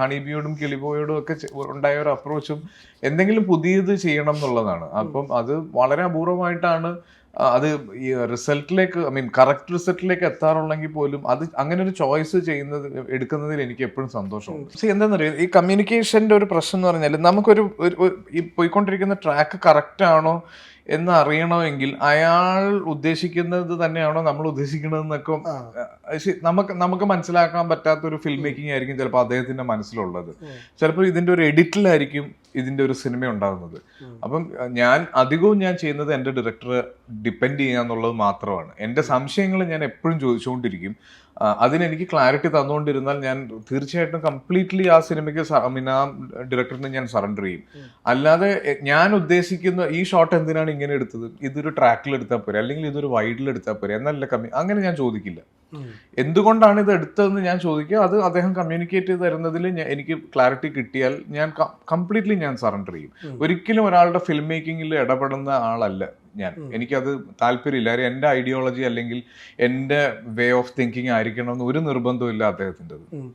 ഹണിബിയോടും കിളിബോയോടും ഒക്കെ ഉണ്ടായ ഒരു അപ്രോച്ചും എന്തെങ്കിലും പുതിയത് ചെയ്യണം എന്നുള്ളതാണ്. അപ്പം അത് വളരെ അപൂർവമായിട്ടാണ് അത് ഈ റിസൾട്ടിലേക്ക് ഐ മീൻ കറക്റ്റ് റിസൾട്ടിലേക്ക് എത്താറുള്ളെങ്കിൽ പോലും അത് അങ്ങനെ ഒരു ചോയ്സ് ചെയ്യുന്നത് എടുക്കുന്നതിൽ എനിക്ക് എപ്പോഴും സന്തോഷമുണ്ട്. പക്ഷേ എന്താണെന്നറിയാം ഈ കമ്മ്യൂണിക്കേഷന്റെ ഒരു പ്രശ്നം എന്ന് പറഞ്ഞാൽ നമുക്കൊരു ഈ പോയിക്കൊണ്ടിരിക്കുന്ന ട്രാക്ക് കറക്റ്റ് ആണോ എന്ന് അറിയണമെങ്കിൽ അയാൾ ഉദ്ദേശിക്കുന്നത് തന്നെയാണോ നമ്മൾ ഉദ്ദേശിക്കുന്നതെന്നൊക്കെ നമുക്ക് നമുക്ക് മനസ്സിലാക്കാൻ പറ്റാത്ത ഒരു ഫിൽം മേക്കിംഗ് ആയിരിക്കും ചിലപ്പോൾ അദ്ദേഹത്തിന്റെ മനസ്സിലുള്ളത്. ചിലപ്പോൾ ഇതിന്റെ ഒരു എഡിറ്റിലായിരിക്കും ഇതിന്റെ ഒരു സിനിമ ഉണ്ടാകുന്നത്. അപ്പം ഞാൻ അധികവും ഞാൻ ചെയ്യുന്നത് എന്റെ ഡയറക്ടറെ ഡിപ്പെൻഡ് ചെയ്യുക എന്നുള്ളത് മാത്രമാണ്. എന്റെ സംശയങ്ങൾ ഞാൻ എപ്പോഴും ചോദിച്ചുകൊണ്ടിരിക്കും. അതിനെനിക്ക് ക്ലാരിറ്റി തന്നുകൊണ്ടിരുന്നാൽ ഞാൻ തീർച്ചയായിട്ടും കംപ്ലീറ്റ്ലി ആ സിനിമയ്ക്ക് ആ ഡയറക്ടറിന് ഞാൻ സറണ്ടർ ചെയ്യും. അല്ലാതെ ഞാൻ ഉദ്ദേശിക്കുന്ന ഈ ഷോട്ട് എന്തിനാണ് ഇങ്ങനെ എടുത്തത്? ഇതൊരു ട്രാക്കിൽ എടുത്താൽ പോരെ? അല്ലെങ്കിൽ ഇതൊരു വൈഡിൽ എടുത്താൽ പോരെ? എന്നല്ല കമ്മി അങ്ങനെ ഞാൻ ചോദിക്കില്ല. എന്തുകൊണ്ടാണ് ഇത് എടുത്തതെന്ന് ഞാൻ ചോദിക്കുക അത് അദ്ദേഹം കമ്മ്യൂണിക്കേറ്റ് ചെയ്ത് തരുന്നതിൽ എനിക്ക് ക്ലാരിറ്റി കിട്ടിയാൽ ഞാൻ കംപ്ലീറ്റ്ലി ഞാൻ സറണ്ടർ ചെയ്യും. ഒരിക്കലും ഒരാളുടെ ഫിലിം മേക്കിങ്ങിൽ ഇടപെടുന്ന ആളല്ല ഞാൻ. എനിക്കത് താല്പര്യമില്ല കാര്യം എന്റെ ഐഡിയോളജി അല്ലെങ്കിൽ എന്റെ വേ ഓഫ് തിങ്കിങ് ആയിരിക്കണം എന്ന് ഒരു നിർബന്ധവും ഇല്ല അദ്ദേഹത്തിന്റെത് ഉം.